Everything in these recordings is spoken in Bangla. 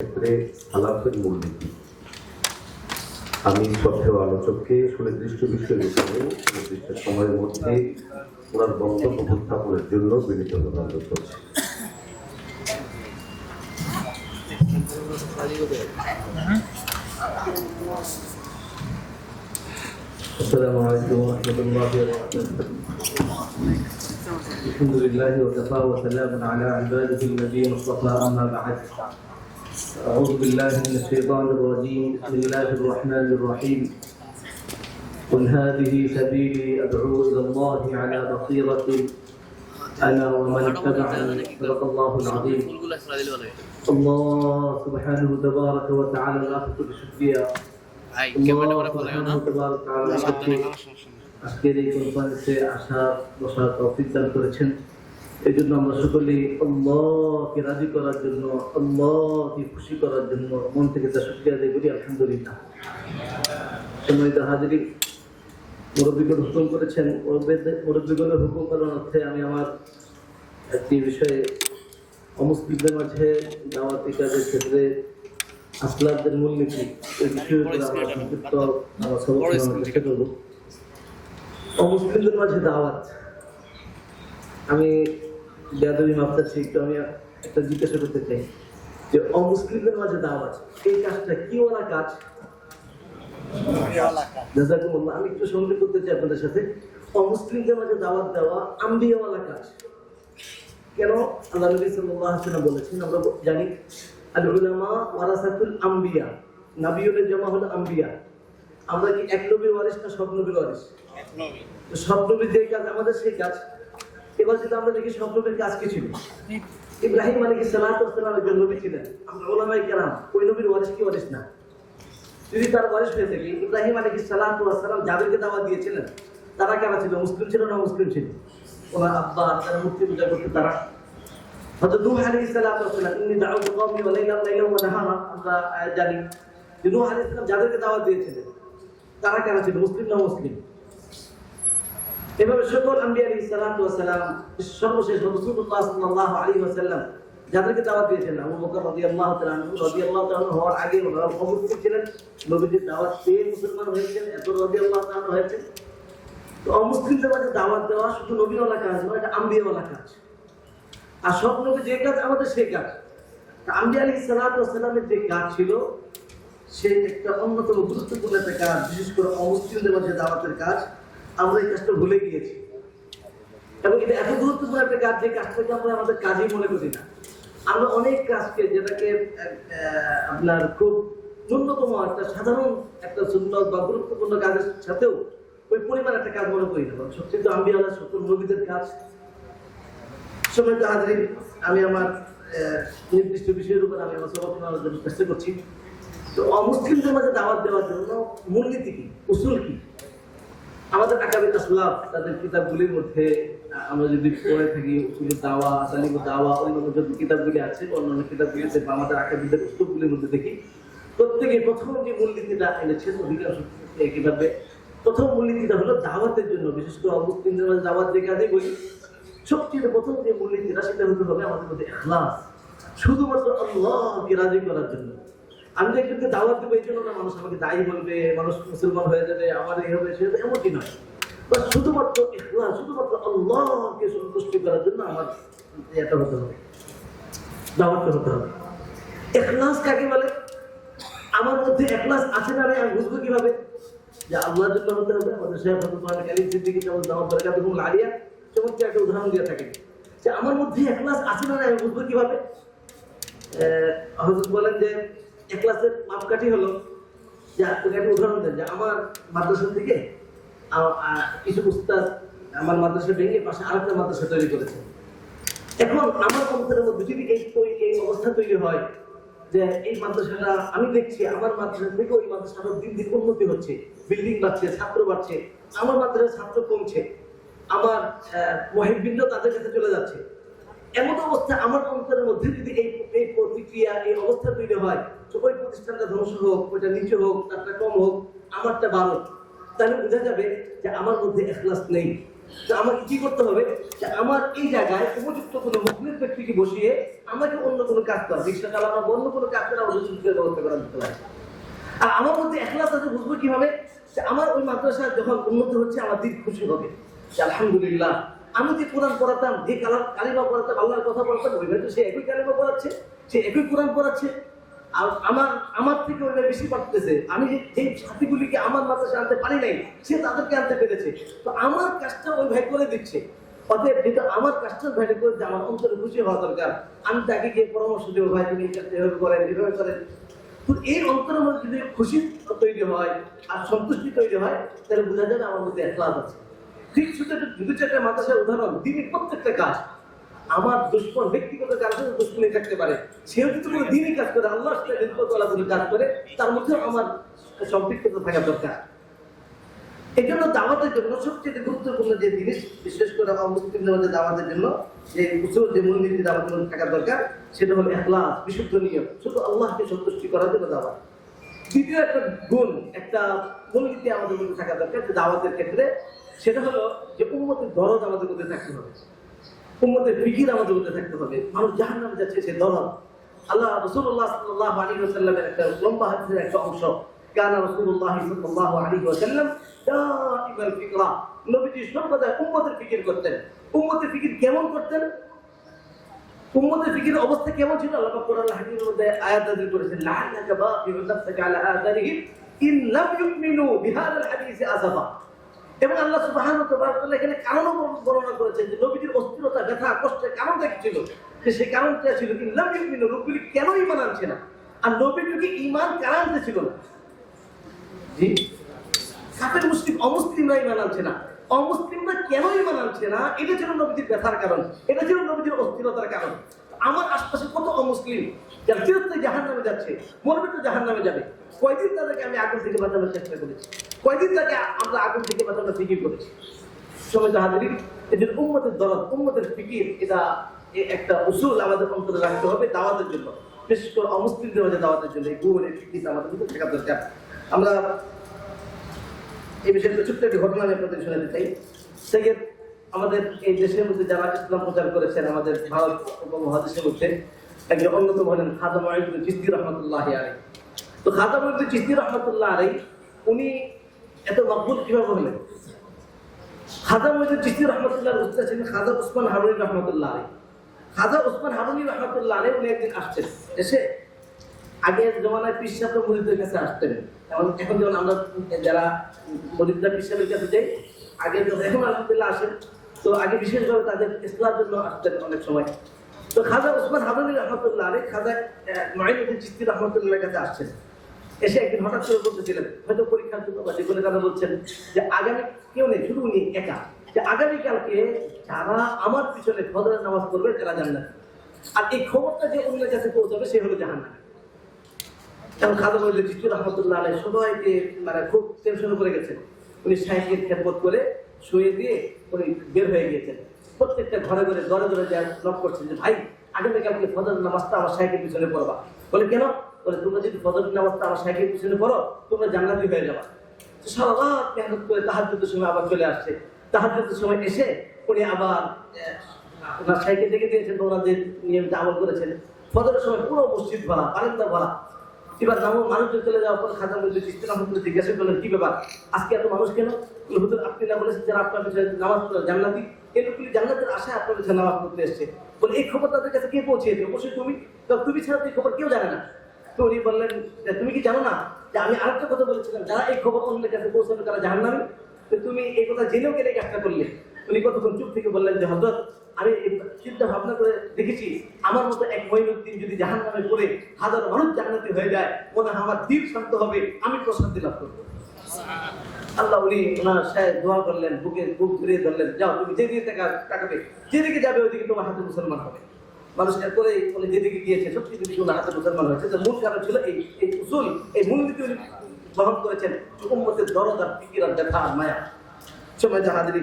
ক্ষেত্রে আলাপের মূলনীতি আমি শ্রদ্ধেয় আলোচককে সুনির্দিষ্ট বিষয়ের উপরে নির্দিষ্ট সময়ের মধ্যে ওনার বক্তব্য উপস্থাপনের জন্য বিনীত অনুরোধ করছি السلام عليكم ورحمة الله وبركاته الحمد لله وكفى وسلام على عباده الذين اصطفى أما بعد أعوذ بالله من الشيطان الرجيم بسم الله الرحمن الرحيم قل هذه سبيلي أدعو إلى الله على بصيرة أنا ومن اتبعني صدق الله العظيم ফুলগুলো ছড়া দিলে ভালো হয়। الله سبحانه تبارك وتعالى لا تكن شكريا ভাই الله ক্যামেরাটা করে ফলো না سبحانه تبارك وتعالى আজকের এই কনফারেন্সে আসা বসার তৌফিক দান করেছেন এই জন্য আমরা সকলেই আল্লাহকে রাজি করার জন্য, আল্লাহকে খুশি করার জন্য মন থেকে তা শুক্রিয়া আদায় করি, আলহামদুলিল্লাহ। সম্মানিত হাজিরি মুরব্বীগণ হুকুম করেছেন মুরব্বীগণের হুকুম করার অর্থে আমি আমার একটি বিষয়ে অমুসলিমদের মাঝে দাওয়াতি কাজের ক্ষেত্রে আসলামদের মূলনীতি এই করব। অমুসলিমদের মাঝে দাওয়াত। আমি বেদবি মাপ চাচ্ছি একটু আমি একটা জিজ্ঞাসা করতে চাই যে অমুসলিমদের মাঝে দাওয়াত এই কাজটা কি কাজ? আমি একটু সঙ্গে করতে চাই আপনাদের সাথে। অমুসলিমদের মাঝে দাওয়াত দেওয়া আম্বিয়াওয়ালা কাজ। কেন? আল্লাহ নবী বলেছেন আমরা জানি আল উলামা ওয়ারাসাতুল আম্বিয়া নবিয়ুলের জমা হলো আম্বিয়া। আমরা কি এক নবীর ওয়ারিস না সব নবীর ওয়ারিস সব নবীর যে কাজ আমাদের সেই কাজ। এবার যদি আমরা দেখি নবীর কাজ কি ছিল? ইব্রাহিম আলাইহিস সালাতু ওয়াস সালাম একজন নবী ছিলেন। আমরা ওলামায়ে কেরাম, ওই নবীর ওয়ারিস কি ওয়ারিস না? যদি তার ওয়ারিস হয়ে থাকে, ইব্রাহিম আলাইহিস সালাতু ওয়াস সালাম যাদেরকে দাওয়াত দিয়েছিলেন, তারা কারা ছিল? মুসলিম ছিল না মুসলিম ছিল? ওনার আব্বা তারা মুক্তি পূজা করতে তারা। হযরত নূহ আলাইহিস সালাতু ওয়াস সালাম, ইন্নী দাউতু কওমি ওয়া লাইলাম নাহারা আমরা জানি। যে নূহ আলাইহিস সালাম যাদেরকে দাওয়াত দিয়েছিলেন। তারা কারা ছিল? মুসলিম না মুসলিম? এভাবে সকল আম্বিয়া আলাইহিস সালাতু ওয়াস সালাম, সর্বশেষ রাসূলুল্লাহ সাল্লাল্লাহু আলাইহি ওয়াসাল্লাম যাদেরকে দাওয়াত দিয়েছেন, আবু বকর আনহু, রাদিয়াল্লাহু তাআলা আনহু হওয়ার আগে ওনারা খবর পেয়েছিলেন নবীজির দাওয়াত পেয়ে মুসলমান হয়েছেন এত তাআলা আনহু হয়েছেন। তো অমুসলিমদের মাঝে দাওয়াত দেওয়া শুধু নবীওয়ালা কাজ নয়, এটা আম্বিয়াওয়ালা কাজ। আর সব নবী যে কাজ আমাদের সেই কাজ। তা আম্বিয়া আলাইহিস সালাতু যে কাজ ছিল, সে একটা অন্যতম গুরুত্বপূর্ণ একটা কাজ, বিশেষ করে অমুসলিমদের মাঝে দাওয়াতের কাজ। আমরা এই কাজটা ভুলে গিয়েছি। এবং এটা এত গুরুত্বপূর্ণ একটা কাজ যে কাজটাকে আমরা আমাদের কাজই মনে করি না। আমরা অনেক কাজকে যেটাকে আপনার খুব ন্যূনতম একটা সাধারণ একটা সুন্দর বা গুরুত্বপূর্ণ কাজের সাথেও ওই পরিমাণ একটা কাজ মনে করি না। সবচেয়ে তো আমি আল্লাহ সকল নবীদের কাজ। সময় হাজরিন আমি আমার নির্দিষ্ট বিষয়ের উপর আমি আমার শোনানোর জন্য চেষ্টা করছি। তো অমুসলিমদের মাঝে দাওয়াত দেওয়ার জন্য মূলনীতি কি? উসুল কি? আমাদের আকাবিদ আসলাফ তাদের কিতাবগুলির মধ্যে আমরা যদি পড়ে থাকি উসুল দাওয়া তালিম দাওয়া, অন্যান্য যত কিতাবগুলি আছে, অন্যান্য কিতাবগুলিতে বা আমাদের আকাবিদের পুস্তকগুলির মধ্যে দেখি প্রত্যেকে প্রথম যে মূলনীতিটা এনেছেন, অধিকাংশ কিতাবে প্রথম মূলনীতিটা হলো দাওয়াতের জন্য, বিশেষ করে অমুসলিমদের মাঝে দাওয়াত যে কাজে বলি সবচেয়ে প্রথম যে মূলনীতিটা, সেটা হতে হবে আমাদের মধ্যে এখলাস শুধুমাত্র আল্লাহকে রাজি করার জন্য। আমি যে একজনকে দাওয়াত দেবো, এই জন্য না মানুষ আমাকে দায়ী বলবে, মানুষ মুসলমান হয়ে যাবে, আমার এই হবে, সে এমনটি নয়। বাস শুধুমাত্র শুধুমাত্র আল্লাহকে সন্তুষ্টি করার জন্য আমার এটা হতে হবে। দাওয়াতটা হতে হবে। এখলাস কাকে বলে? আমার মধ্যে এখলাস আছে না রে, আমি বুঝব কীভাবে? যে আল্লাহর জন্য হতে হবে, আমাদের শেখ হজরত কালিম সিদ্দিকী যেমন দাওয়াত বরকাত এবং লালিয়া চমৎকার একটা উদাহরণ দিয়ে থাকে যে আমার মধ্যে এখলাস আছে না রে, আমি বুঝব কীভাবে? হজরত বলেন যে ক্লাসের মাপকাঠি হলো, যে একটা উদাহরণ দেন, যে আমার মাদ্রাসা থেকে কিছু উস্তাদ আমার মাদ্রাসা ভেঙে পাশে আরেকটা মাদ্রাসা তৈরি করেছে। এখন আমার অন্তরের মধ্যে যদি এই এই অবস্থা তৈরি হয়, যে এই মাদ্রাসাটা আমি দেখছি, আমার মাদ্রাসা থেকে ওই মাদ্রাসাটা দিন দিন উন্নতি হচ্ছে বিল্ডিং বাড়ছে, ছাত্র বাড়ছে, আমার মাদ্রাসায় ছাত্র কমছে, আমার মহিবৃন্দ তাদের কাছে চলে যাচ্ছে। এমন অবস্থা আমার অন্তরের মধ্যে যদি এই এই প্রতিক্রিয়া, এই অবস্থা তৈরি হয় ওই প্রতিষ্ঠানটা ধ্বংস হোক, ওইটা নিচে হোক, তারটা কম হোক, আমারটা বাড়ো। তাহলে বোঝা যাবে যে আমার মধ্যে এখলাস নেই। তো আমাকে কি করতে হবে? যে আমার এই জায়গায় উপযুক্ত কোনো মুখলিস ব্যক্তিকে বসিয়ে আমাকে অন্য কোনো কাজ করা রিক্সা চালানো অন্য কোনো কাজ করা সুযোগের ব্যবস্থা করা যেতে পারে? আর আমার মধ্যে একলাস আছে, বুঝব কীভাবে? যে আমার ওই মাদ্রাসা যখন উন্নত হচ্ছে, আমার দিক খুশি হবে। আলহামদুলিল্লাহ, আমি যে কোরআন পড়াতাম, যে কালাম কালিমা পড়াতাম, আল্লাহর কথা পড়াতাম ওই ভাই তো সে একই কালিমা পড়াচ্ছে, সে একই কোরআন পড়াচ্ছে। আর আমার আমার থেকে ওই বেশি পারতেছে। আমি যে সাথীগুলিকে আমার মাদ্রাসা আনতে পারি নাই, সে তাদেরকে আনতে পেরেছে। তো আমার কাজটা ওই ভাই করে দিচ্ছে। অতএব যেটা আমার কাজটা ভাই করে আমার অন্তরে খুশি হওয়া দরকার। আমি তাকে গিয়ে পরামর্শ দেবো, ভাই, তুমি এটা এভাবে করেন এভাবে করেন। তো এই অন্তরের মধ্যে যদি খুশি তৈরি হয় আর সন্তুষ্টি তৈরি হয়, তাহলে বোঝা যাবে আমার মধ্যে একলাস আছে। ঠিক একটা দুটো চারটা মাদ্রাসার উদাহরণ, দিনের প্রত্যেকটা কাজ। আমার দুশ্মন, ব্যক্তিগত কারণে দুশ্মনী থাকতে পারে, সেও যদি কোনো দিনই কাজ করে, আল্লাহ রিজকওয়ালা কোনো কাজ করে, তার মধ্যে আমার সম্পৃক্ততা থাকা দরকার। এই জন্য দাওয়াতের জন্য, সবচেয়ে গুরুত্বপূর্ণ যে জিনিস, বিশেষ করে অমুসলিমদের মধ্যে দাওয়াতের জন্য, যে উসুল, যে মূলনীতি দাওয়াতের মধ্যে থাকা দরকার, সেটা হলো এখলাস, বিশুদ্ধ নিয়ম। শুধু আল্লাহকে সন্তুষ্টি করার জন্য দাওয়াত। দ্বিতীয় একটা গুণ, একটা মূলনীতি আমাদের মধ্যে থাকা দরকার দাওয়াতের ক্ষেত্রে, সেটা হলো যে উন্মতের দরদ আমাদের মধ্যে থাকতে হবে। উম্মতের ফিকির আমাদের মধ্যে থাকতে হবে। মানুষ জাহান নামে যাচ্ছে, সে দরদ আল্লাহ রসুল্লাহ সাল্লাহ আলী ওসাল্লামের একটা লম্বা হাদিসের একটা অংশ। কান রসুল্লাহ সাল্লাহ আলী ওসাল্লাম দাইমাল ফিকরা। নবীজি সর্বদা উম্মতের ফিকির করতেন। উম্মতের ফিকির কেমন করতেন? উম্মতের ফিকির অবস্থা কেমন ছিল? আল্লাহ কোরআন হাদিসের মধ্যে আয়াত নাযিল করেছেন, লাআল্লাকা বাকিউন নাফসাকা আলা আযারিহিম ইন লাম ইউমিনু বিহাদাল হাদিসি আসাফা এবং আল্লাহ ওয়া এখানে কারণও বর্ণনা করেছেন যে নবীজির অস্থিরতা, ব্যথা, কষ্টের কারণটা কি ছিল? সেই কারণটা ছিল ইন লাম ইউমিনু লোকগুলি কেন ইমান আনছে না? আর নবীজিকে ইমান কারা আনতে ছিল না? জি? মুসলিম, অমুসলিমরা ইমান আনছে না। অমুসলিমরা কেন ইমান আনছে না? এটা ছিল নবীজির ব্যথার কারণ, এটা ছিল নবীজির অস্থিরতার কারণ। আমার আশপাশে কত অমুসলিম? যারা চিরস্থায়ী জাহান নামে যাচ্ছে, মরবে তো জাহান নামে যাবে। কয়দিন তাদেরকে আমি আগুন থেকে বাঁচানোর চেষ্টা করেছি? কয়দিন তাকে আমরা আগুন থেকে বাঁচানোর ফিকির করেছি? সময় হাজির। এদের উম্মতের দরদ, উম্মতের ফিকির, এটা একটা উসুল আমাদের অন্তরে রাখতে হবে দাওয়াতের জন্য। বিশেষ করে অমুসলিমদের মধ্যে দাওয়াতের জন্য। এই গুণ এই ফিকির আমাদের ভিতরে থাকা দরকার। আমরা এই বিষয়ে ছোট্ট একটি ঘটনা আমি আপনাদের শোনাতে চাই। থেকে আমাদের এই দেশের মধ্যে যারা ইসলাম প্রচার করেছেন, আমাদের ভারত উপমহাদেশের মধ্যে একজন অন্যতম হলেন খাজা মহিদুল চিস্তি রহমতুল্লাহ আলাই তো খাজা মহিদুল চিস্তি রহমতুল্লাহ আলাই উনি এত মকবুল কীভাবে হলেন? খাজা মহিদুল চিস্তি রহমতুল্লাহ উস্তাদ ছিলেন খাজা উসমান হারুনি রহমতুল্লাহ আলাই খাজা উসমান হারুনি রহমতুল্লাহ আলাই উনি একদিন আসছেন, এসে আগের জমানায় পিসাব মরিদদের কাছে আসতেন। এখন এখন যেমন আমরা যারা মরিদরা পিসাবের কাছে যাই আগে এখন আলহামদুলিল্লাহ আসেন। তো আগে বিশেষভাবে তাদের ইসলার জন্য আসতেন অনেক সময়। তো খাজা উসমান হারুনি রহমতুল্লাহ আলী খাজা মাইনুদ্দিন চিস্তি রহমতুল্লাহর কাছে আসছেন। এসে একদিন হঠাৎ করে বলতেছিলেন, হয়তো পরীক্ষার জন্য বা কোনো কারণে বলছেন যে আগামী কেউ নেই, শুধু উনি একা। যে আগামীকালকে যারা আমার পিছনে ফজরের নামাজ পড়বে, তারা জান্নাত। আর এই খবরটা যে অন্যের কাছে পৌঁছাবে, সে হলো জাহান্নাম। এবং খাদা মহিলা জিতু রহমতুল্লাহ আলাই সবাইকে মানে খুব টেনশনে পড়ে গেছেন। উনি সাহেবের খেদমত করে শুয়ে দিয়ে উনি বের হয়ে গিয়েছেন। প্রত্যেকটা ঘরে ঘরে ঘরে ঘরে যা নক করছেন যে, ভাই আগামীকালকে ফজর নামাজটা আমার সাহেবের পিছনে পড়বা। বলে, কেন? বলে, তোমরা যদি ফজর নামাজটা আমার সাহেবের পিছনে পড়ো, তোমরা জান্নাতি হয়ে যাবা। সারা রাত মেহনত করে তাহাজুদের সময় আবার চলে আসছে। তাহাজুদের সময় এসে উনি আবার ওনার সাইকেল থেকে দিয়েছেন ওনার যে নিয়মিত আমল করেছেন। ফজরের সময় পুরো মসজিদ ভরা বারান্দা ভরা এবার নামো, মানুষজন চলে যাওয়ার পর খাজা মসজিদ ইস্তেনা হুজুর জিজ্ঞাসা করলেন কি ব্যাপার? আজকে এত মানুষ কেন? হুজুর, আপনি না বলেছেন যারা আপনার পিছনে নামাজ জান্নাতি? এই লোকগুলি জান্নাতের আশায় আপনার পিছনে নামাজ পড়তে এসছে। বলে, এই খবর তাদের কাছে কে পৌঁছেছে অবশ্যই তুমি। তুমি ছাড়া এই খবর কেউ জানে না। তো উনি বললেন তুমি কি জানো না যে আমি আরেকটা কথা বলেছিলাম, যারা এই খবর অন্যের কাছে পৌঁছাবে তারা জাহান্নামী? তো তুমি এই কথা জেনেও এই কাজটা করলে? উনি কতক্ষণ চুপ থেকে বললেন যে হজরত আমি চিন্তা ভাবনা করে দেখেছি আমার মতো এক মহিনুদ্দিন যদি জাহান নামে পড়ে, হাজার মানুষ জান্নাতি হয়ে যায়, মনে হয় আমার দিল শান্ত হবে, আমি প্রশান্তি লাভ করব। আল্লাহ উনি ওনার সাহেব দোয়া করলেন, বুকে বুক ধরিয়ে ধরলেন, যাও, তুমি যেদিকে টাকাবে যেদিকে যাবে ওইদিকে তোমার হাতে মুসলমান হবে। মানুষ এরপরে উনি যেদিকে গিয়েছে, সত্যি কিন্তু ওনার হাতে মুসলমান হয়েছে তো মূল কারণ ছিল এই এই উসুল, এই মূলনীতি উনি বহন করেছেন। উম্মতের দরদ আর ফিকির আর দেখা মায়া। সময় জাহাদিরি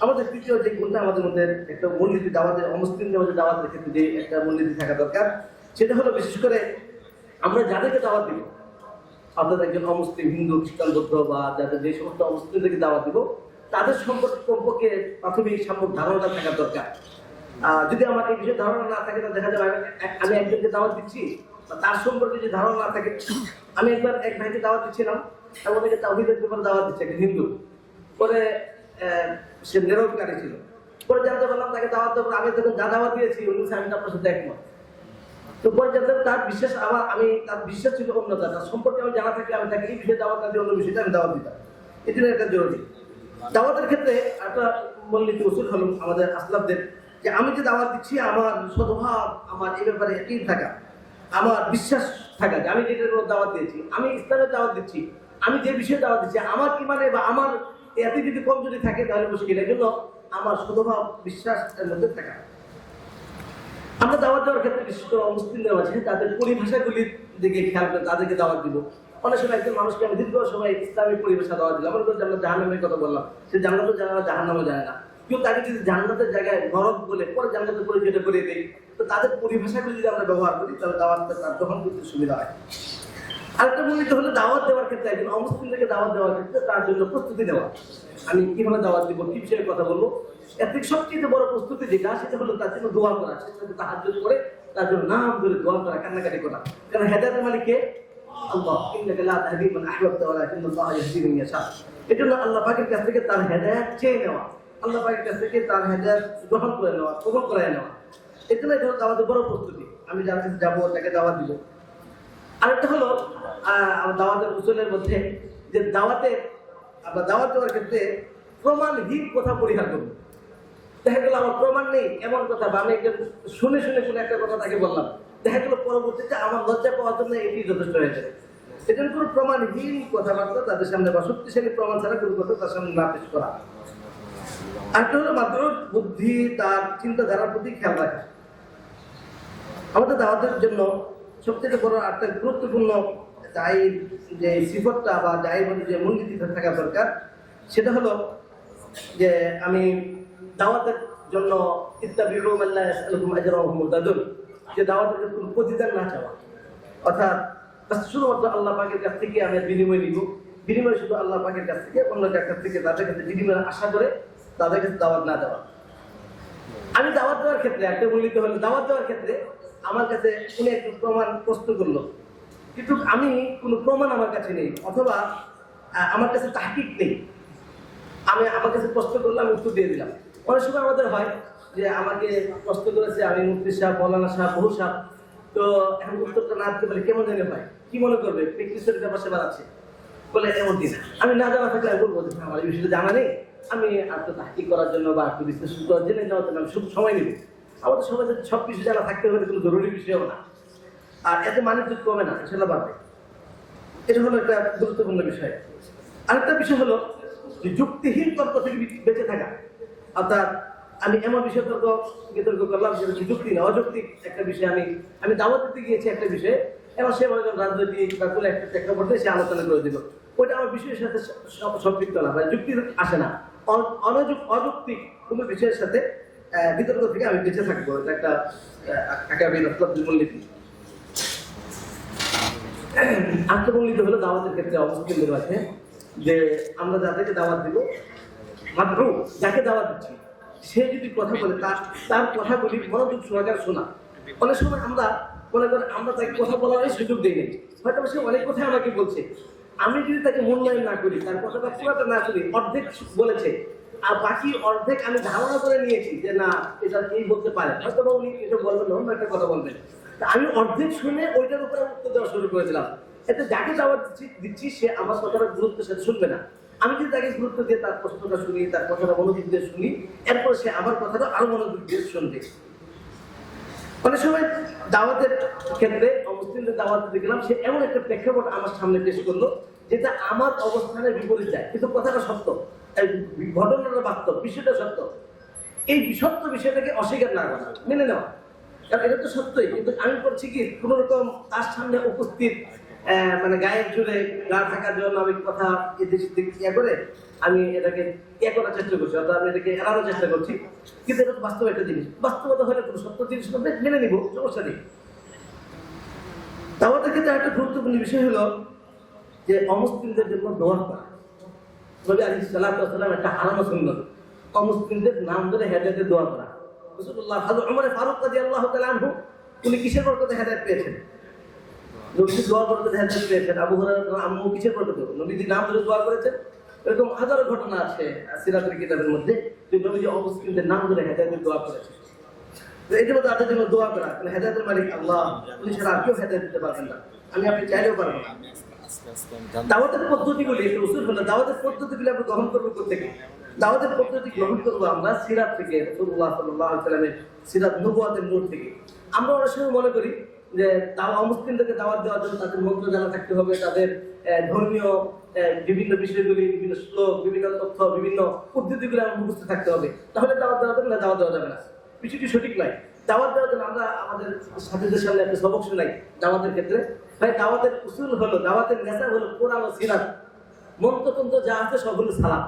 আমাদের তৃতীয় যে গুণটা আমাদের মধ্যে একটা মূলনীতি দাওয়াতের, অমুসলিম দাওয়াতের দাওয়াতের ক্ষেত্রে যে একটা মূলনীতি থাকা দরকার, সেটা হলো বিশেষ করে আমরা যাদেরকে দাওয়াত দিব, অর্থাৎ একজন অমুসলিম, হিন্দু, খ্রিস্টান, বৌদ্ধ বা যাদের যে সমস্ত অমুসলিমদেরকে দাওয়াত দিব, তাদের সম্পর্কে কমপক্ষে প্রাথমিক সম্পর্ক ধারণাটা থাকা দরকার। যদি আমার এই বিষয়ে ধারণা না থাকে, তাহলে দেখা যাবে আমি- একজনকে দাওয়াত দিচ্ছি তার সম্পর্কে যদি ধারণা না থাকে, আমি একবার এক ভাইকে দাওয়াত দিচ্ছিলাম তাহিদের ব্যাপারে দাওয়াত দিচ্ছে একটা হিন্দু। পরে সে নিরবকারী ছিল। পরে জানতে পারলাম তাকে দাওয়াত পর আমি তখন যা দাওয়াত দিয়েছি, উনি আমি আপনার সাথে একমত। তো পরে জানতে তার বিশ্বাস, আমার, আমি তার বিশ্বাস ছিল অন্যতা তার সম্পর্কে আমি জানা থাকলে আমি তাকে এই বিষয়ে দাওয়াত না দিয়ে অন্য বিষয়টা আমি দাওয়াত দিতাম। এটা জরুরি। দাওয়াতের ক্ষেত্রে একটা মূলনীতি উসুল হলো আমাদের আসলাফদের যে আমি যে দাওয়াত দিচ্ছি, আমার সদ্ভাব, আমার এই ব্যাপারে একই থাকা, আমার বিশ্বাস থাকা যে আমি যেটার দাওয়াত দিয়েছি, আমি ইসলামের দাওয়াত দিচ্ছি, আমি যে বিষয়ে দাওয়াত দিচ্ছি, আমার কি মানে বা আমার এতে যদি কমজোরি থাকে, তাহলে মুশকিল। জন্য আমার সদ্ভাব বিশ্বাস এর মধ্যে থাকা। আমরা দাওয়াত দেওয়ার ক্ষেত্রে বিশিষ্ট মুসলিমদের মাঝে তাদের পরিভাষাগুলির দিকে খেয়াল করে তাদেরকে দাওয়াত দিব। অনেক সময় একজন মানুষকে আমি দীর্ঘ সময় ইসলামিক পরিভাষা দাওয়াত দিলাম। আমরা জান্নাত জাহান্নামের কথা বললাম। সে জান্নাতও জানে না জাহান্নামও জানে না। কেউ তাকে যদি জান্নাতের জায়গায় নরক বলে, পরে জান্নাতের পরিচয়টা করে দেয় তো তাদের পরিভাষাগুলি যদি আমরা ব্যবহার করি, তাহলে দাওয়াতটা তার গ্রহণ করতে সুবিধা হয়। আরেকটা মূলনীতি হলো দাওয়াত দেওয়ার ক্ষেত্রে একজন অমুসলিমদেরকে দাওয়াত দেওয়ার ক্ষেত্রে তার জন্য প্রস্তুতি নেওয়া। আমি কীভাবে দাওয়াত দিব, কি বিষয়ে কথা বলব? এর থেকে সবচেয়ে বড় প্রস্তুতি যেটা, সেটা হলো তার জন্য দোয়া করা। সে সাথে তাহাজ করে তার জন্য নাম ধরে দোয়া করা, কান্নাকাটি করা। কারণ হেদায়তের মালিক কে? আল্লাহ। ইন্নাকা লা তাহদি মান আহবাবতা ওয়ালাকিন আল্লাহ ইয়াহদি মান ইয়াশা। এজন্য আল্লাহ পাকের কাছ থেকে তার হেদায়েত চেয়ে নেওয়া, আল্লাহ পাকের কাছ থেকে তার হেদায়েত গ্রহণ করে নেওয়া, কবুল করে নেওয়া। এটা এটা হলো দাওয়াতের বড় প্রস্তুতি। আমি যার কাছে যাব, তাকে দাওয়াত দিব। আরেকটা হলো দাওয়াতের উসুলের মধ্যে যে দাওয়াতে, আমরা দাওয়াত দেওয়ার ক্ষেত্রে প্রমাণহীন কথা পরিহার করব। দেখা গেল আমার প্রমাণ নেই, এমন কথা বা আমি একজন শুনে শুনে শুনে একটা কথা তাকে বললাম। দেখা গেল পরবর্তীতে আমার লজ্জা পাওয়ার জন্য এটি যথেষ্ট হয়ে যাবে এজন্য কোনো প্রমাণহীন কথাবার্তা তাদের সামনে বা শক্তিশালী প্রমাণ ছাড়া কোনো কথা তার সামনে না পেশ করা। আরেকটা হলো মাত্র বুদ্ধি, তার চিন্তাধারার প্রতি খেয়াল রাখা। আমাদের দাওয়াতের জন্য সবথেকে বড় একটা গুরুত্বপূর্ণ দায়ী যে সিফতটা বা দায়ী মধ্যে যে মূলনীতি থাকা দরকার, সেটা হলো যে আমি দাওয়াতের জন্য যে দাওয়াতের কোনো প্রতিদান না চাওয়া। অর্থাৎ শুধুমাত্র আল্লাহ পাকের কাছ থেকে আমি বিনিময় নিব। বিনিময় শুধু আল্লাহ পাকের কাছ থেকে, অন্য কাছ থেকে তাদের কাছে বিনিময় আশা করে তাদের কাছে দাওয়াত না দেওয়া। আমি দাওয়াত দেওয়ার ক্ষেত্রে, একটা মূল্যিত হলো, দাওয়াত দেওয়ার ক্ষেত্রে আমার কাছে উনি একটু প্রমাণ প্রস্তুত করল। কিন্তু আমি কোনো প্রমাণ আমার কাছে নেই, অথবা আমার কাছে তাহকিক নেই। আমি আমার কাছে প্রশ্ন করলাম আমি উত্তর দিয়ে দিলাম। অনেক সময় আমাদের হয় যে আমাকে প্রশ্ন করেছে, আমি মুক্তি সাহেব, মৌলানা সাহেব, বহু সাহেব। তো এখন উত্তরটা না দিতে পারি কেমন জানে ভাই? কি মনে করবে? প্র্যাকটিসের ব্যাপার সেবার আছে। বলে, এমন দিন। আমি না জানা থাকলে আমি বলব আমার এই বিষয়টা জানা নেই। আমি আর তো তাহকিক করার জন্য বা একটু বিশ্লেষণ করার জন্য যাওয়ার জন্য আমি শুধু সময় নেব। আমাদের সবাই সব কিছু জানা থাকতে হবে কোনো জরুরি বিষয়ও না। আর এতে মানিজ্য কমে না, সেটা বাড়বে এটা হলো একটা গুরুত্বপূর্ণ বিষয়। আরেকটা বিষয় হলো যে যুক্তিহীন তর্ক থেকে বেঁচে থাকা। অর্থাৎ আমি এমন বিষয় তর্ক বিতর্ক করলাম হচ্ছে যুক্তি না, অযৌক্তিক একটা বিষয় আমি আমি দাওয়াত দিতে গিয়েছি একটা বিষয়ে। এবং সে মনে রাজনৈতিক বা কোনো একটা প্রেক্ষাপটে সে আলোচনা করে দিল। ওইটা আমার বিষয়ের সাথে সম্পৃক্ত না মানে যুক্তি আসে না। অ- অনযুক অযৌক্তিক কোনো বিষয়ের সাথে বিতর্ক থেকে আমি বেঁচে থাকব। এটা একটা আগামী মূলনীতি আত্মমূল্যিত হলো দাওয়াতের ক্ষেত্রে অবস্থিত আছে, যে আমরা যাদেরকে দাওয়াত দিব, মাত্র যাকে দাওয়াত দিচ্ছি, সে যদি কথা বলে, তার তার কথাগুলি মনোযোগ সহকারে শোনা। অনেক সময় আমরা মনে করেন আমরা তাকে কথা বলার সুযোগ দিই হয়তো সে অনেক কথাই আমাকে বলছে। আমি যদি তাকে মূল্যায়ন না করি, তার কথাটা পুরাটা না করি অর্ধেক বলেছে, আর বাকি অর্ধেক আমি ধারণা করে নিয়েছি যে, না, এটা এই বলতে পারে। হয়তো বা উনি এটা বলবেন অন্য একটা কথা বলবেন। আমি অর্ধেক শুনে ওইটার উপরে উত্তর দেওয়া শুরু করে দিলাম এতে যাকে দাওয়াত দিচ্ছি সে আমার কথাটা গুরুত্বের সাথে শুনবে না। আমি যদি তাকে গুরুত্ব দিয়ে তার প্রশ্নটা শুনি, তার কথাটা মনোযোগ দিয়ে শুনি, এরপর সে আমার কথাটা আরও মনোযোগ দিয়ে শুনবে। অনেক সময় দাওয়াতের ক্ষেত্রে মুসলিমদের দাওয়াত দিতে গেলাম, সে এমন একটা প্রেক্ষাপট আমার সামনে পেশ করল, যেটা আমার অবস্থানের বিপরীত যায়। কিন্তু কথাটা সত্য। ঘটনাটা বাস্তব, বিষয়টা সত্য। এই সত্য বিষয়টাকে অস্বীকার না করা, মেনে নেওয়া। কারণ এটা তো সত্যই, কিন্তু আমি করছি কি কোন রকম তার সামনে উপস্থিত মানে গায়ের জুড়ে গা থাকার জন্য আমি কথা এদিক ইয়ে করে আমি এটাকে ইয়ে করার চেষ্টা করছি, অর্থাৎ আমি এটাকে এড়ানোর চেষ্টা করছি। কিন্তু এটা বাস্তব একটা জিনিস। বাস্তবতা হলে কোনো সত্য জিনিস মেনে নিব, সমস্যা নেই। দাওয়াতের ক্ষেত্রে একটা গুরুত্বপূর্ণ বিষয় হলো যে অমুসলিমদের জন্য দোয়া করা। নবী আলী সাল্লাম একটা হারানো সুন্দর অমুসলিমদের নাম ধরে হেদায়তের দোয়া করা। কিসের পেয়েছেন পেয়েছেন আবু নাম ধরে দোয়া করেছেন এরকম হাজারো ঘটনা আছে সিরাতের কিতাবের মধ্যে নাম ধরে হেদায়তের দোয়া করেছেন তো এই জন্য দোয়া করা মানে হেদায়তের মালিক আল্লাহ উনি আর কেউ হেদায়ত দিতে পারবেন না আমি আপনি চাইলেও পারব না দাওয়াতের পদ্ধতিগুলি উসুল হলো দাওয়াতের পদ্ধতিগুলি আমরা গ্রহণ করব থেকে দাওয়াতের পদ্ধতি গ্রহণ করব আমরা সিরাত থেকে রসুল্লাহ সিরাত নবুয়াতের নূর থেকে। আমরা অনেক সময় মনে করি যে দাওয়া অমুসলিমদেরকে দাওয়াত দেওয়ার জন্য তাদের মন্ত্র জানা থাকতে হবে, তাদের ধর্মীয় বিভিন্ন বিষয়গুলি, বিভিন্ন শ্লোক, বিভিন্ন তথ্য, বিভিন্ন পদ্ধতিগুলি আমার মুখস্থ থাকতে হবে। তাহলে দাওয়াত দেওয়া যাবে না, দাওয়াত দেওয়া যাবে না। বিষয়টি সঠিক নয়। দাওয়াত দেওয়ার জন্য আমরা আমাদের সাথীদের সামনে একটা সবক শোনাই দাওয়াতের ক্ষেত্রে। ভাই, দাওয়াতের উসুল হলো, দাওয়াতের নেশা হলো কোরআন ও সিরাত। মন্ত্রতন্ত্র যা আছে সব হলো সালাম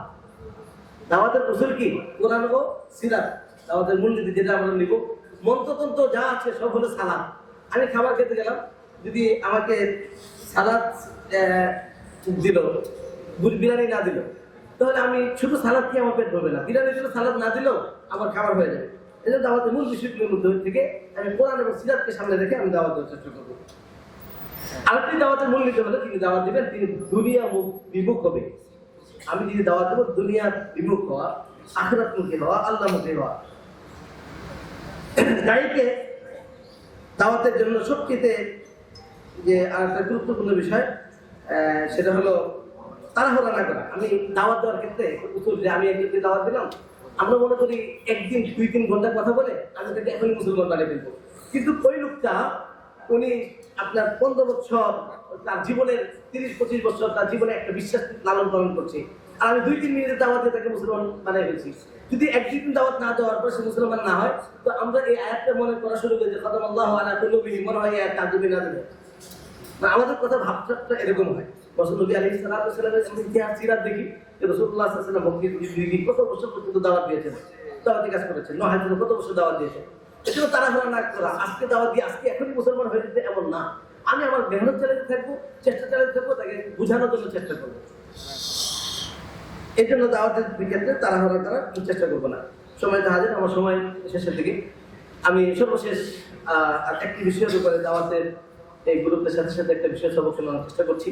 দাওয়াতের উসুল কি? কোরআন ও সিরাত। দাওয়াতের মূলনীতি যেটা আমরা নিব। মন্ত্রতন্ত্র যা আছে সব হলো সালাম আমি খাবার খেতে গেলাম। যদি আমাকে সালাদ দিল বিরিয়ানি না দিল, তাহলে আমি শুধু সালাদ কি আমার পেট ভরবে না। বিরিয়ানি দিলে সালাদ না দিলেও আমার খাবার হয়ে যাবে। এই জন্য দাওয়াতের মূল বিষয়গুলোর মধ্যে থেকে আমি কোরআন এবং সিরাতকে সামনে রেখে আমি দাওয়াত দেওয়ার চেষ্টা করব। আরেকটি দাওয়াতের মূল নীতি হলে, তিনি দাওয়াত দিবেন, তিনি দুনিয়া মুখ- বিমুখ হবে। আমি যদি দাওয়াত দেবো, দুনিয়ার বিমুখ হওয়া, আখরাত মুখী হওয়া, আল্লাহ মুখী হওয়া। গাড়িকে দাওয়াতের জন্য সবচেয়ে যে আর একটা গুরুত্বপূর্ণ বিষয় সেটা হলো তাড়াহুড়া না করা। আমি দাওয়াত দেওয়ার ক্ষেত্রে উত্তর যে আমি একজনকে দাওয়াত দিলাম, আমরা মনে করি একদিন, দুই তিন ঘণ্টা কথা বলে, আমি তাকে এখনই মুসলমান বানিয়ে ফেলব। কিন্তু ওই লোকটা, উনি আপনার পনেরো বছর তার জীবনের, তিরিশ, পঁচিশ বছর তার জীবনে একটা বিশ্বাস লালন পালন করছে। আর আমি দুই, তিন মিনিটের দাওয়াত দিয়ে তাকে মুসলমান বানিয়ে ফেলছি। যদি একদিন দাওয়াত না দেওয়ার পর সে মুসলমান না হয়, তো আমরা এই আয়াতটা মনে করা শুরু করি যে খতম আল্লাহ আলা কুলুবিহি মনে হয় আয়াত তাজুবি না দেবে। আমাদের কথা ভাবটা এরকম হয়। রসুল নবী আলী সালামের ইতিহাস দেখি যে রসুল্লাহ ভক্তি কত বছর পর্যন্ত দাওয়াত দিয়েছেন? দাওয়াতি কাজ করেছেন। নয় হাজার কত বছর দাওয়াত দিয়েছেন? এগুলো তারা না করা। আজকে দাওয়াত দিয়ে, আজকে এখনই মুসলমান হয়ে যেতে এমন না। আমি আমার মেহনত চালাতে থাকব, চেষ্টা চালাতে থাকব, তাকে বোঝানোর জন্য চেষ্টা করব। এই জন্য দাওয়াতের ক্ষেত্রে তারা হলো তারা চেষ্টা করব না। সময় হাজির আমার সময় শেষের দিকে। আমি সর্বশেষ একটি বিষয়ের উপরে দাওয়াতের এই গুরুত্বের সাথে সাথে একটা বিষয় সবক চেষ্টা করছি।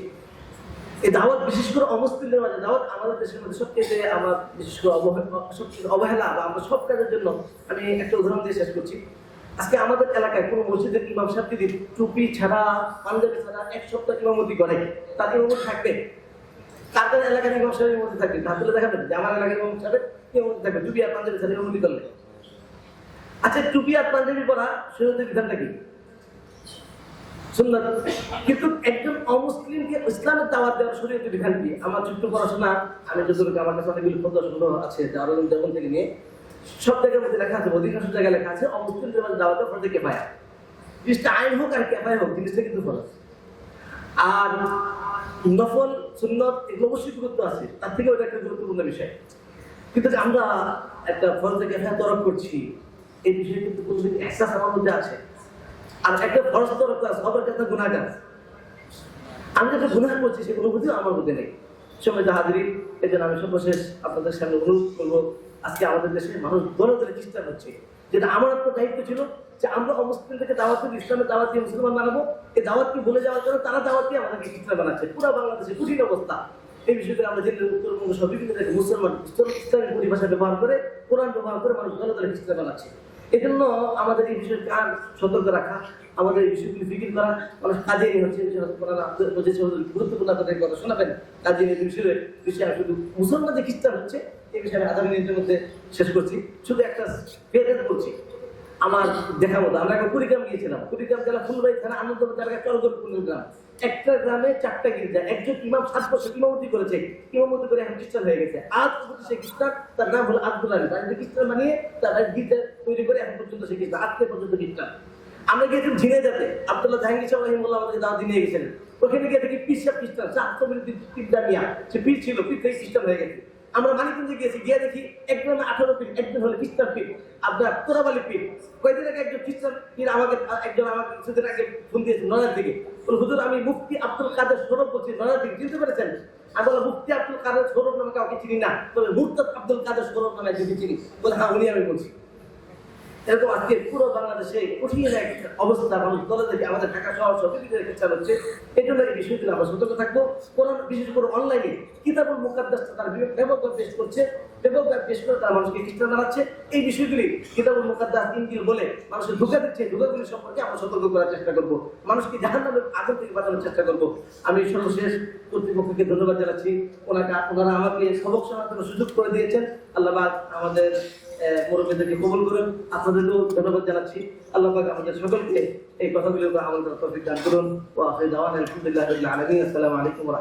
এই দাওয়াত বিশেষ করে অমুসলিমদের মাঝে, দাওয়াত আমাদের দেশের মধ্যে সবচেয়ে আমার বিশেষ করে সবচেয়ে অবহেলা বা আমরা সব কাজের জন্য আমি একটা উদাহরণ দিয়ে শেষ করছি। আজকে আমাদের এলাকায় কোনো মসজিদের ইমাম সাহেব যদি টুপি ছাড়া, পাঞ্জাবি ছাড়া এক সপ্তাহ ইমামতি করে, তার ইমামতি থাকবে? তাদের এলাকার ইমাম সাহেবের মধ্যে থাকবে। তাহলে দেখাবেন যে আমার এলাকার ইমাম সাহেব ইমামতি থাকবে? টুপি আর পাঞ্জাবি ছাড়া ইমামতি করলে। আচ্ছা টুপি আর পাঞ্জাবি পরা শরীয়তের বিধানটা কি? সুন্নাত কিন্তু একজন অমুসলিমকে ইসলামের দাওয়াত দেওয়ার শরীয়তের বিধান কি? আমার ছোট্ট পড়াশোনা, আমি যতটুকু আমার কাছে অনেকগুলো প্রদর্শন আছে আরও যখন থেকে নিয়ে সব জায়গার মধ্যে লেখা আছে, অধিকাংশ জায়গায় লেখা আছে অমুসলিমদের মাঝে দাওয়াত দেওয়া ফরজে কেফায়া জিনিসটা আইন হোক আর কেফায় হোক, জিনিসটা কিন্তু ফরজ। আর নফল, সুন্নত এগুলো অবশ্যই গুরুত্ব আছে, তার থেকে ওটা একটা গুরুত্বপূর্ণ বিষয়। কিন্তু আমরা একটা ফরজে কেফায়া তরফ করছি, এই বিষয়ে কিন্তু কোনোদিন এক্সাস আমার মধ্যে আছে। আর একটা ফরজ তরফ কাজ সবার কাছে কাজ? আমি যেটা গুণাহ করছি সে অনুভূতিও আমার মধ্যে নেই। সময় হাজিরি এই জন্য আমি সর্বশেষ আপনাদের সামনে অনুরোধ করব, আজকে আমাদের দেশে মানুষ দলে দলে খ্রিস্টান হচ্ছে। যেটা আমার একটা দায়িত্ব ছিল যে আমরা অমুসলিমদেরকে দাওয়াত দিয়ে ইসলামের দাওয়াত দিয়ে মুসলমান বানাবো। এই দাওয়াতকে বলে যাওয়ার জন্য তারা দাওয়াত দিয়ে আমাদেরকে খ্রিস্টান বানাচ্ছে? পুরো বাংলাদেশে কঠিন অবস্থা। এই বিষয়টা আমরা জেনে উত্তরবঙ্গ সব বিভিন্ন মুসলমান ইসলামের পরিভাষা ব্যবহার করে, কোরআন ব্যবহার করে মানুষ দলে দলে খ্রিস্টান বানাচ্ছে। এই জন্য আমাদের এই বিষয়ে কান সতর্ক রাখা, আমাদের এই বিষয়গুলি ফিকির করা, মানুষ কাজে হচ্ছে বুঝেছে গুরুত্বপূর্ণ আপনাদের কথা শোনাবেন কাজে এই বিষয়ে বিষয়ে শুধু মুসলমান যে খ্রিস্টান হচ্ছে, এই বিষয়ে আমি আধা মিনিটের মধ্যে শেষ করছি। শুধু একটা ফেরেজ বলছি আমার দেখা মতো। আমরা একটা কুড়িগ্রাম গিয়েছিলাম। কুড়িগ্রাম জেলা ফুলবাড়ি থানা এলাকায় চরগরপুর গ্রাম একটা গ্রামে চারটা গির্জা, একজন ইমাম সাত বছর ইমামতি করেছে। ইমামতি করে এখন খ্রিস্টান হয়ে গেছে। আজ পর্যন্ত সে খ্রিস্টান, তার নাম হলো আব্দুল আলী। তার খ্রিস্টান বানিয়ে তার গির্জা তৈরি করে এখন পর্যন্ত সে খ্রিস্টান, আজকে পর্যন্ত খ্রিস্টান। আমরা গিয়েছিলাম ঝিনে যাতে আব্দুল্লাহ জাহাঙ্গীর সাহেব রহিমুল্লাহ আমাদের দাওয়াত দিয়ে গেছেন ওখানে গিয়ে দেখি পিস খ্রিস্টান সে নিয়ে সে পীর ছিল, পীর খ্রিস্টান হয়ে গেছে। আমরা মানিকগঞ্জে গিয়েছি, গিয়ে দেখি একজন আঠারো ফিট একজন হলে খ্রিস্টান ফিট আপনার তোরাবালি পিঠ কয়েকদিন আগে একজন খ্রিস্টান ফিট আমাকে, একজন আমাকে কিছুদিন আগে ফোন দিয়েছে নয়ার দিকে। হুজুর, আমি মুফতি আব্দুল কাদের সৌরভ বলছি, নয়ার দিকে। চিনতে পেরেছেন? আমি বললাম, মুফতি আব্দুল কাদের সৌরভ নামে কাউকে চিনি না। তবে মুরতাদ আব্দুল কাদের সৌরভ নামে চিনি। বলে হ্যাঁ উনি আমি বলছি। এরকম আজকে পুরো বাংলাদেশে কঠিন এক অবস্থা মানুষ দলে দেখে আমাদের ঢাকা শহর সব দিকে চেষ্টা হচ্ছে। এই জন্য এই বিষয়গুলো আমরা সতর্ক থাকব। কোরআন, বিশেষ করে অনলাইনে কিতাবুল মুকাদ্দাসটা তার ব্যাপক পেশ করছে। ব্যাপক পেশ করে তার মানুষকে খ্রিস্টান বানাচ্ছে এই বিষয়গুলি কিতাবুল মুকাদ্দাস ইঞ্জিল বলে মানুষের ঢুকা দিচ্ছে। ঢুকাগুলি সম্পর্কে আমরা সতর্ক করার চেষ্টা করব। মানুষকে জাহান নামের আগুন থেকে বাঁচানোর চেষ্টা করব। আমি সর্বশেষ কর্তৃপক্ষকে ধন্যবাদ জানাচ্ছি। ওনাকে ওনারা আমাকে সবক শোনার জন্য সুযোগ করে দিয়েছেন। আল্লাহ আমাদের মুরব্বীদেরকে কবুল করুন। আপনাদেরকেও ধন্যবাদ জানাচ্ছি। আল্লাহ পাক আমাদের সকলকে এই কথাগুলোর উপর আমল করার তৌফিক দান করুন। ওয়া আখির দাওয়ান আলহামদুলিল্লাহি রাব্বিল আসসালামু আলাইকুম ওয়া